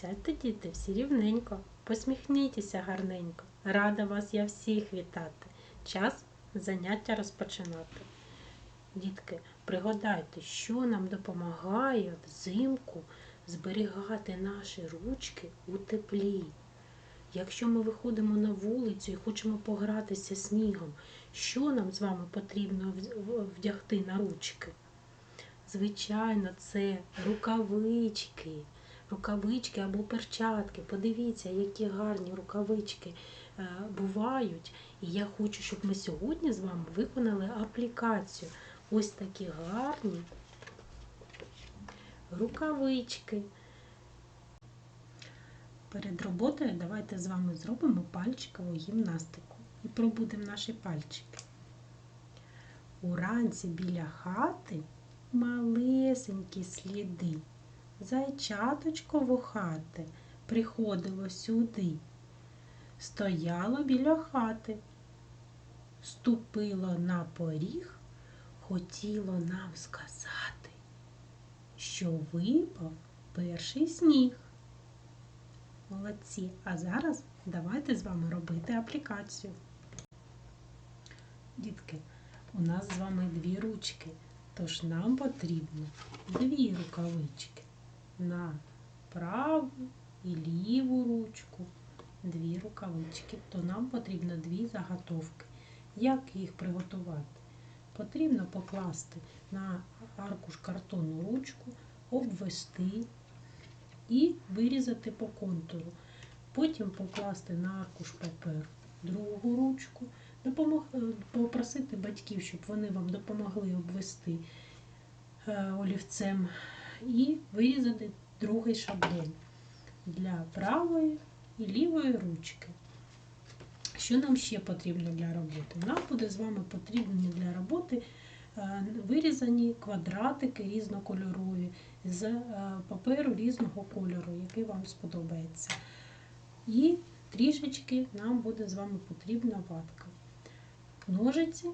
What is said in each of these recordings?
Сядьте, діти, всі рівненько, посміхніться гарненько. Рада вас я всіх вітати. Час заняття розпочинати. Дітки, пригадайте, що нам допомагає взимку зберігати наші ручки у теплі. Якщо ми виходимо на вулицю і хочемо погратися снігом, що нам з вами потрібно вдягти на ручки? Звичайно, це рукавички. Рукавички або перчатки. Подивіться, які гарні рукавички е, бувають. І я хочу, щоб ми сьогодні з вами виконали аплікацію. Ось такі гарні рукавички. Перед роботою давайте з вами зробимо пальчикову гімнастику і пробудемо наші пальчики. Уранці біля хати малесенькі сліди. Зайчаточко вухате приходило сюди. Стояло біля хати, ступило на поріг, хотіло нам сказати, що випав перший сніг. Молодці. А зараз давайте з вами робити аплікацію. Дітки, у нас з вами дві ручки, тож нам потрібно дві рукавички на праву і ліву ручку. Дві рукавички, то нам потрібно дві заготовки. Як їх приготувати? Потрібно покласти на аркуш картонну ручку, обвести і вирізати по контуру. Потім покласти на аркуш паперу другу ручку, допомог, е, попросити батьків, щоб вони вам допомогли обвести е, олівцем і вирізати другий шаблон для правої і лівої ручки. Що нам ще потрібно для роботи? Нам буде з вами потрібні для роботи е, вирізані квадратики різнокольорові з е, паперу різного кольору, який вам сподобається. І трішечки нам буде з вами потрібна ватка. Ножиці.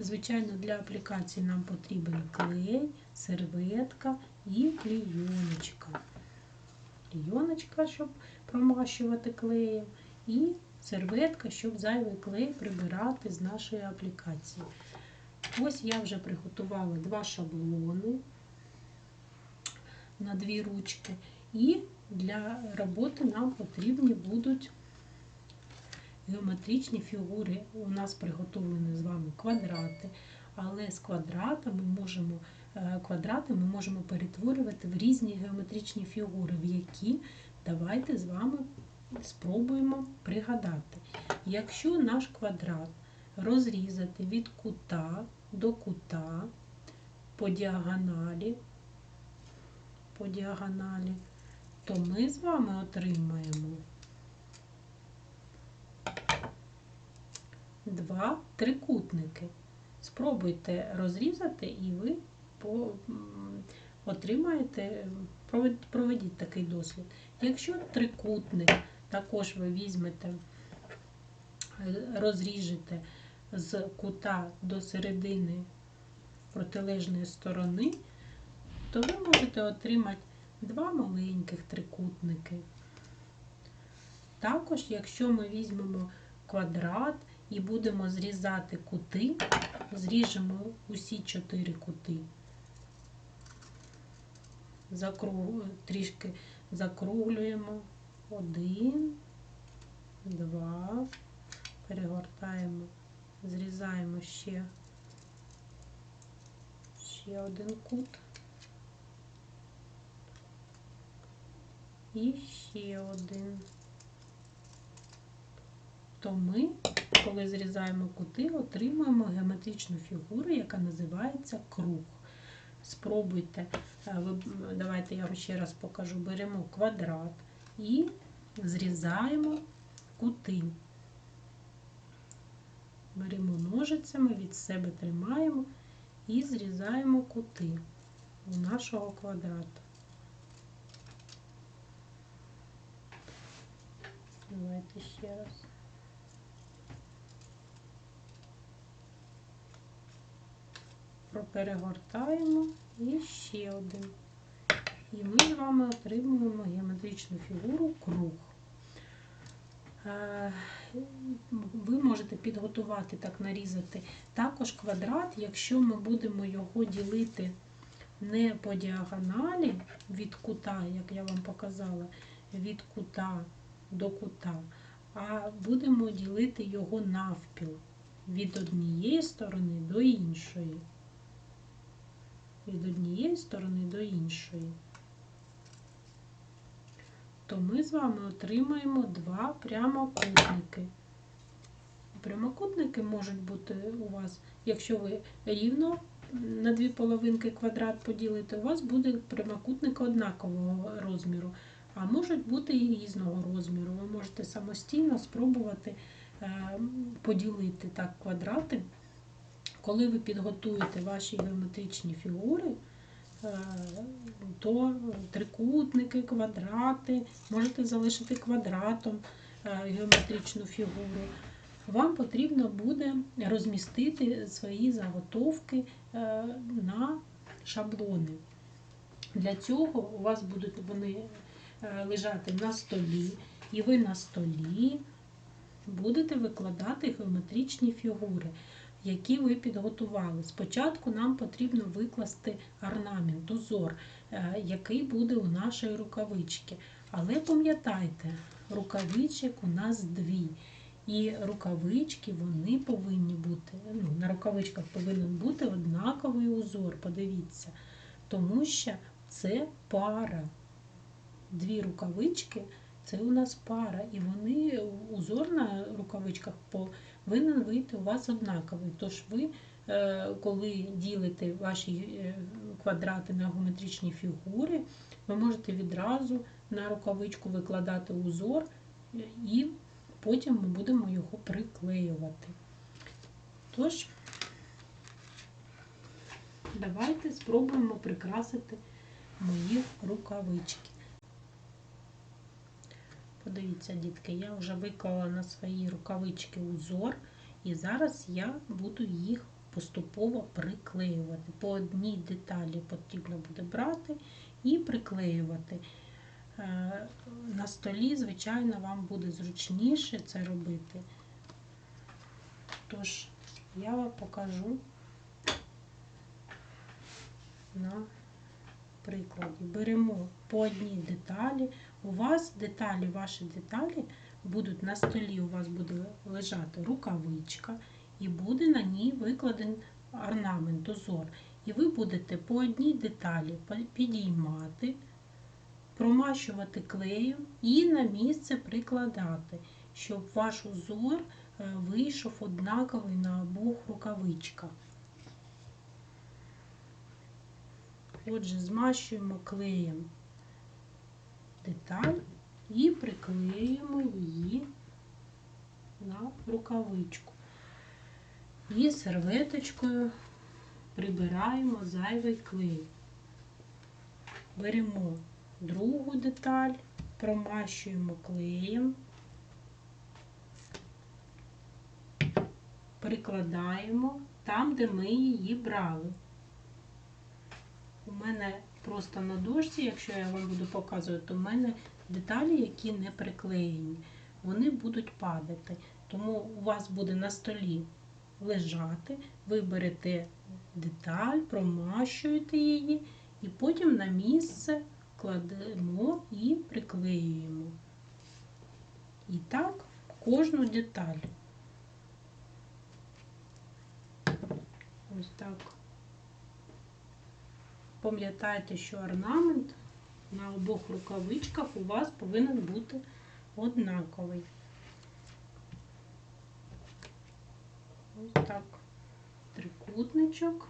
Звичайно, для аплікації нам потрібен клей, серветка і клійоночка. Клійоночка, щоб промащувати клеєм, і серветка, щоб зайвий клей прибирати з нашої аплікації. Ось я вже приготувала два шаблони на дві ручки. І для роботи нам потрібні будуть геометричні фігури. У нас приготовлені з вами квадрати, але з квадрата ми можемо, квадрати ми можемо перетворювати в різні геометричні фігури, в які давайте з вами спробуємо пригадати. Якщо наш квадрат розрізати від кута до кута по діагоналі, по діагоналі, то ми з вами отримаємо два трикутники. Спробуйте розрізати, і ви отримаєте, проведіть такий дослід. Якщо трикутник також ви візьмете, е, розріжете з кута до середини протилежної сторони, то ви можете отримати два маленьких трикутники. Також, якщо ми візьмемо квадрат і будемо зрізати кути, зріжемо усі чотири кути, Закруг... трішки закруглюємо. Один, два, перегортаємо, зрізаємо ще, ще один кут. І ще один. То ми, коли зрізаємо кути, отримуємо геометричну фігуру, яка називається круг. Спробуйте, е, давайте я вам ще раз покажу. Беремо квадрат і зрізаємо кути. Беремо ножицями, від себе тримаємо і зрізаємо кути у нашого квадрата. Давайте ще раз. Проперегортаємо і ще один. І ми з вами отримуємо геометричну фігуру круг. Е, Ви можете підготувати, так нарізати також квадрат, якщо ми будемо його ділити не по діагоналі від кута, як я вам показала, від кута до кута, а будемо ділити його навпіл від однієї сторони до іншої. Від однієї сторони до іншої. То ми з вами отримаємо два прямокутники. Прямокутники можуть бути у вас, якщо ви рівно на дві половинки квадрат поділите, у вас буде прямокутник однакового розміру, а можуть бути і різного розміру. Ви можете самостійно спробувати е, поділити так квадрати. Коли ви підготуєте ваші геометричні фігури, е, то трикутники, квадрати, можете залишити квадратом е, геометричну фігуру. Вам потрібно буде розмістити свої заготовки е, на шаблони. Для цього у вас будуть вони лежати на столі, і ви на столі будете викладати геометричні фігури, які ви підготували. Спочатку нам потрібно викласти орнамент, узор, е, який буде у нашої рукавички. Але пам'ятайте, рукавичок у нас дві. І рукавички вони повинні бути. Ну, на рукавичках повинен бути однаковий узор, подивіться. Тому що це пара. Дві рукавички це у нас пара, і вони узор на рукавичках повинен вийти у вас однаковий. Тож ви, е, коли ділите ваші е, квадрати на геометричні фігури, ви можете відразу на рукавичку викладати узор і потім ми будемо його приклеювати. Тож, давайте спробуємо прикрасити мої рукавички. Подивіться, дітки, я вже виклала на свої рукавички узор, і зараз я буду їх поступово приклеювати. По одній деталі потрібно буде брати і приклеювати. Е, на столі, звичайно, вам буде зручніше це робити. Тож, я вам покажу на прикладі. Беремо по одній деталі. У вас деталі, ваші деталі будуть на столі, у вас буде лежати рукавичка, і буде на ній викладений орнамент, узор. І ви будете по одній деталі підіймати промащувати клеєм і на місце прикладати, щоб ваш узор е, вийшов однаковий на обох рукавичках. Отже, змащуємо клеєм деталь і приклеюємо її на рукавичку. І серветочкою прибираємо зайвий клей. Беремо другу деталь, промащуємо клеєм, прикладаємо там, де ми її брали. У мене просто на дошці, якщо я вам буду показувати, то в мене деталі, які не приклеєні, вони будуть падати. Тому у вас буде на столі лежати, ви берете деталь, промащуєте її і потім на місце кладемо і приклеюємо. І так кожну деталь. Ось так. Пам'ятайте, що орнамент на обох рукавичках у вас повинен бути однаковий. Ось так. Трикутничок.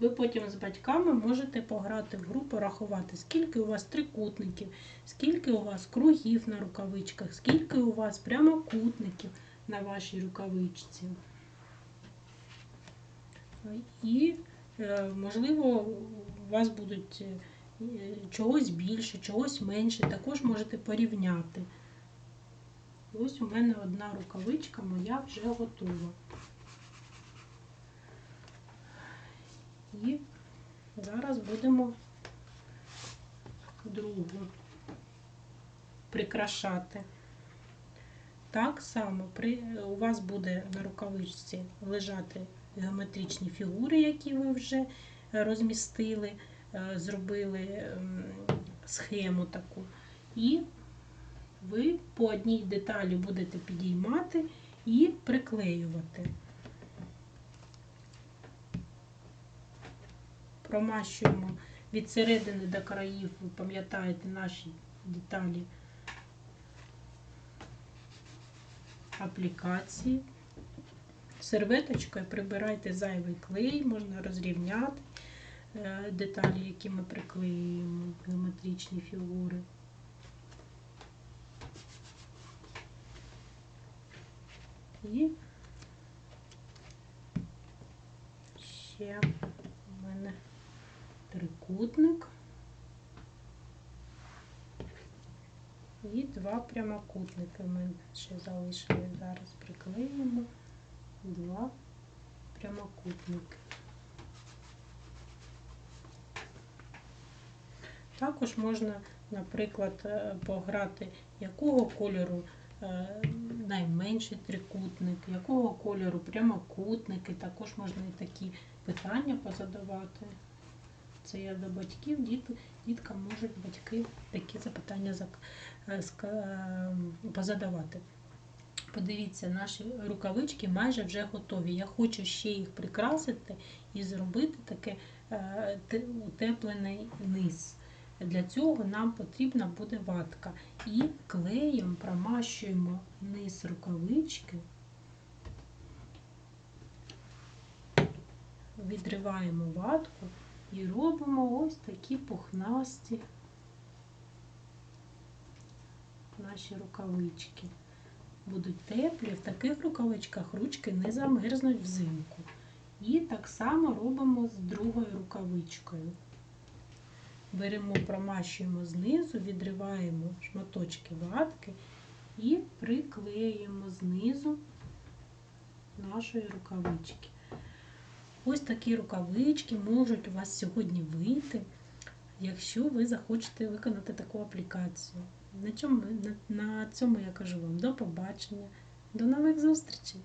Ви потім з батьками можете пограти в гру, порахувати, скільки у вас трикутників, скільки у вас кругів на рукавичках, скільки у вас прямокутників на вашій рукавичці. І, е, можливо, у вас будуть е, чогось більше, чогось менше, також можете порівняти. Ось у мене одна рукавичка моя вже готова. І зараз будемо другу прикрашати. Так само при, у вас буде на рукавичці лежати геометричні фігури, які ви вже розмістили, е, зробили ем, схему таку. І ви по одній деталі будете підіймати і приклеювати. Промащуємо від середини до країв, ви пам'ятаєте наші деталі аплікації. Серветочкою прибирайте зайвий клей, можна розрівняти е, деталі, які ми приклеюємо, геометричні фігури. І ще у мене трикутник і два прямокутники ми ще залишили. Зараз приклеїмо два прямокутники. Також можна, наприклад, е, пограти, якого кольору е, найменший трикутник, якого кольору прямокутники. Також можна і такі питання позадавати. Це я до батьків, діти, діткам можуть батьки такі запитання е, позадавати. Подивіться, наші рукавички майже вже готові. Я хочу ще їх прикрасити і зробити таке е, утеплений низ. Для цього нам потрібна буде ватка. І клеєм промащуємо низ рукавички, відриваємо ватку і робимо ось такі пухнасті наші рукавички. Будуть теплі, в таких рукавичках ручки не замерзнуть взимку. І так само робимо з другою рукавичкою. Беремо, промащуємо знизу, відриваємо шматочки ватки і приклеїмо знизу нашої рукавички. Ось такі рукавички можуть у вас сьогодні вийти, якщо ви захочете виконати таку аплікацію. На, чому, на, на цьому я кажу вам до побачення, до нових зустрічей!